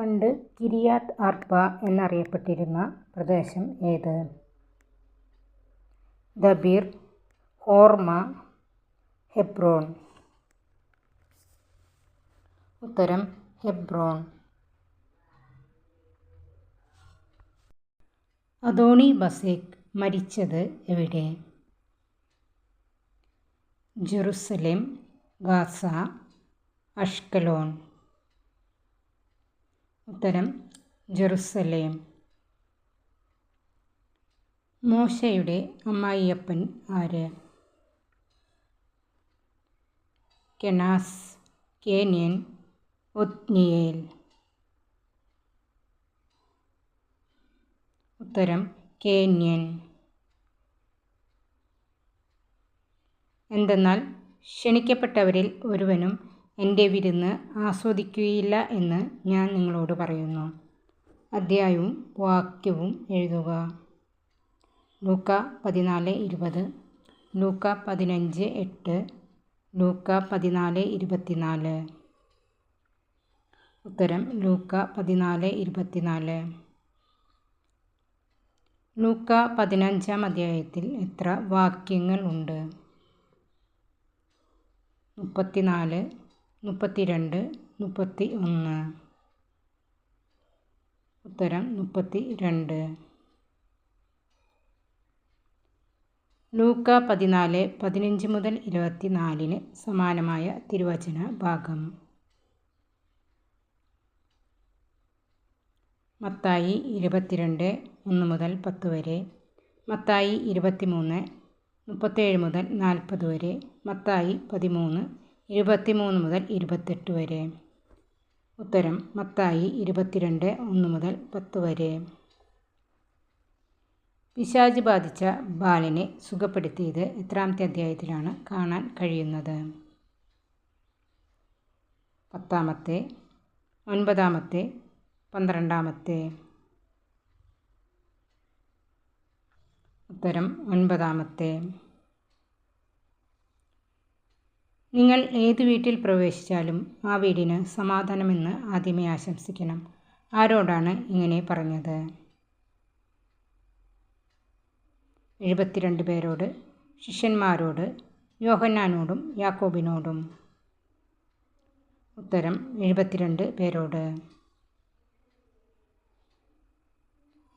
പണ്ട് കിരിയാത്ത് അർബ എന്നറിയപ്പെട്ടിരുന്ന പ്രദേശം ഏത്? Debir Hormah Hebron. ഉത്തരം ഹെബ്രോൺ. അദോണി ബസേക് മരിച്ചത് എവിടെ? Jerusalem Gaza Ashkelon. ഉത്തരം ജെറുസലേം. മോശയുടെ അമ്മായിയപ്പൻ ആര്? Kenaz Kenite Othniel. ഉത്തരം കേന്യൻ. എന്തെന്നാൽ ക്ഷണിക്കപ്പെട്ടവരിൽ ഒരുവനും എന്റെ വിരുന്ന് ആസ്വദിക്കുകയില്ല എന്ന് ഞാൻ നിങ്ങളോട് പറയുന്നു. അധ്യായവും വാക്യവും എഴുതുക. ലൂക്ക പതിനാല് ഇരുപത്. ലൂക്ക പതിനഞ്ച് എട്ട്. ലൂക്ക പതിനാല് ഇരുപത്തിനാല്. ഉത്തരം ലൂക്ക പതിനാല് ഇരുപത്തിനാല്. ലൂക്ക പതിനഞ്ചാം അധ്യായത്തിൽ എത്ര വാക്യങ്ങൾ ഉണ്ട്? മുപ്പത്തിനാല് മുപ്പത്തിരണ്ട് മുപ്പത്തി ഒന്ന് ഉത്തരം മുപ്പത്തി രണ്ട് ലൂക്ക പതിനാല് പതിനഞ്ച് മുതൽ ഇരുപത്തി നാലിന് സമാനമായ തിരുവചന ഭാഗം. മത്തായി ഇരുപത്തിരണ്ട് ഒന്ന് മുതൽ പത്ത് വരെ. മത്തായി ഇരുപത്തിമൂന്ന് മുപ്പത്തേഴ് മുതൽ നാൽപ്പത് വരെ. മത്തായി പതിമൂന്ന് ഇരുപത്തിമൂന്ന് മുതൽ ഇരുപത്തെട്ട് വരെ. ഉത്തരം മത്തായി ഇരുപത്തിരണ്ട് ഒന്ന് മുതൽ പത്ത് വരെ. പിശാജ് ബാധിച്ച ബാലനെ സുഖപ്പെടുത്തിയത് എത്രാമത്തെ അധ്യായത്തിലാണ് കാണാൻ കഴിയുന്നത്. പത്താമത്തെ ഒൻപതാമത്തെ പന്ത്രണ്ടാമത്തെ. ഉത്തരം ഒൻപതാമത്തെ. നിങ്ങൾ ഏത് വീട്ടിൽ പ്രവേശിച്ചാലും ആ വീടിന് സമാധാനമെന്ന് ആദ്യമേ ആശംസിക്കണം. ആരോടാണ് ഇങ്ങനെ പറഞ്ഞത്? എഴുപത്തിരണ്ട് പേരോട് ശിഷ്യന്മാരോട് യോഹന്നാനോടും യാക്കോബിനോടും. ഉത്തരം എഴുപത്തിരണ്ട് പേരോട്.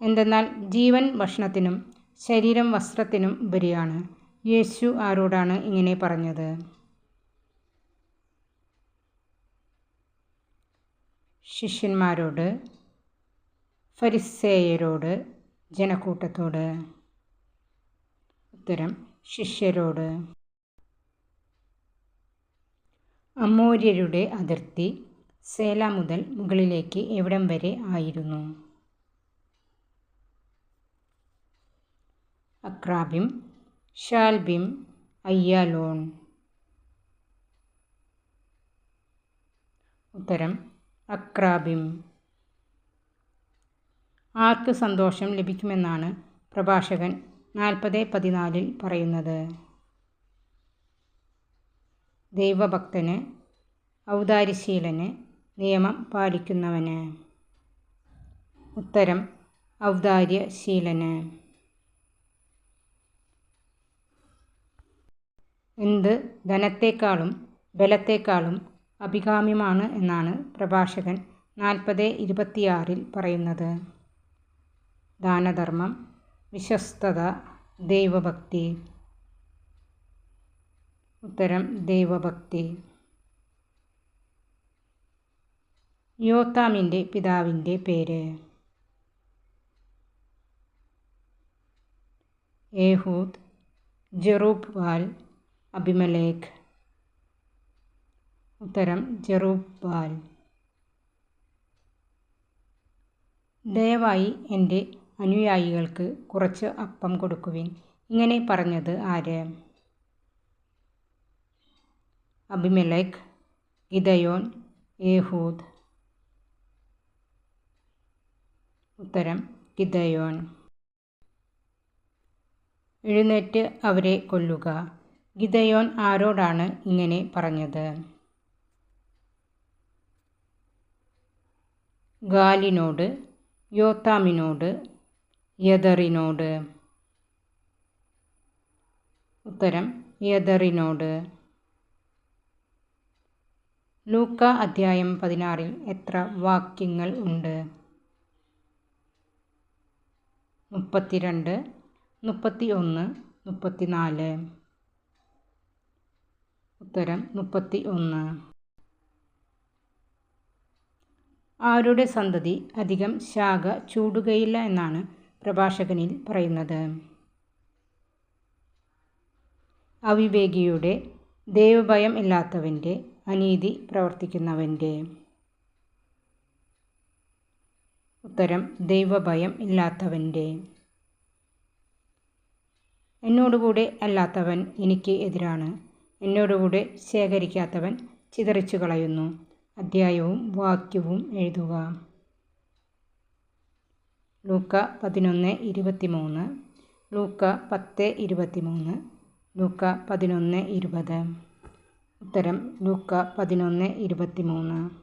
എന്തെന്നാൽ ജീവൻ ഭക്ഷണത്തിനും ശരീരം വസ്ത്രത്തിനും ഉപരിയാണ്. യേശു ആരോടാണ് ഇങ്ങനെ പറഞ്ഞത്? ശിഷ്യന്മാരോട് ഫരിസേയരോട് ജനക്കൂട്ടത്തോട്. ഉത്തരം ശിഷ്യരോട്. അമൂര്യരുടെ അതിർത്തി സേല മുതൽ മുകളിലേക്ക് എവിടം വരെ ആയിരുന്നു? അക്രാബിം ഷാൽബിം അയ്യാലോൺ. ഉത്തരം അക്രാബിം. ആർക്ക് സന്തോഷം ലഭിക്കുമെന്നാണ് പ്രഭാഷകൻ നാൽപ്പത് പതിനാലിൽ പറയുന്നത്. ദൈവഭക്തന് ഔദാര്യശീലന് നിയമം പാലിക്കുന്നവന്. ഉത്തരം ഔദാര്യശീലന്. എന്ത് ധനത്തെക്കാളും ബലത്തേക്കാളും അഭികാമ്യമാണ് എന്നാണ് പ്രഭാഷകൻ നാൽപ്പത് ഇരുപത്തിയാറിൽ പറയുന്നത്. ദാനധർമ്മം വിശ്വസ്തത ദൈവഭക്തി. ഉത്തരം ദൈവഭക്തി. യോത്താമിന്റെ പിതാവിന്റെ പേര്. ഏഹൂദ് ജെറൂബ്ബാൽ അബിമലേഖ് ഉത്തരം ചെറുപാൽ. ദയവായി എന്റെ അനുയായികൾക്ക് കുറച്ച് അപ്പം കൊടുക്കുവിൻ. ഇങ്ങനെ പറഞ്ഞത് ആര്? Abimelech Gideon Ehud. ഉത്തരം ഗിദയോൻ. എഴുന്നേറ്റ് അവരെ കൊല്ലുക. ഗിദയോൻ ആരോടാണ് ഇങ്ങനെ പറഞ്ഞത്? ഗാലിനോട് യോത്താമിനോട് യദറിനോട്. ഉത്തരം യദറിനോട്. ലൂക്ക അധ്യായം പതിനാറിൽ എത്ര വാക്യങ്ങൾ ഉണ്ട്? മുപ്പത്തിരണ്ട് മുപ്പത്തി ഒന്ന് മുപ്പത്തിനാല്. ഉത്തരം മുപ്പത്തി ഒന്ന് ആരുടെ സന്തതി അധികം ശാഖ ചൂടുകയില്ല എന്നാണ് പ്രഭാഷകനിൽ പറയുന്നത്. അവിവേകിയുടെ ദൈവഭയം ഇല്ലാത്തവന്റെ അനീതി പ്രവർത്തിക്കുന്നവന്റെ ഉത്തരം ദൈവഭയം ഇല്ലാത്തവന്റെ എന്നോടുകൂടെ അല്ലാത്തവൻ എനിക്ക് എതിരാണ്. എന്നോടുകൂടെ ശേഖരിക്കാത്തവൻ ചിതറിച്ചു കളയുന്നു അധ്യായവും വാക്യവും എഴുതുക. ലൂക്ക പതിനൊന്ന് ഇരുപത്തിമൂന്ന് ലൂക്ക പത്ത് ഇരുപത്തിമൂന്ന് ലൂക്ക പതിനൊന്ന് ഇരുപത്. ഉത്തരം ലൂക്ക പതിനൊന്ന് ഇരുപത്തിമൂന്ന്.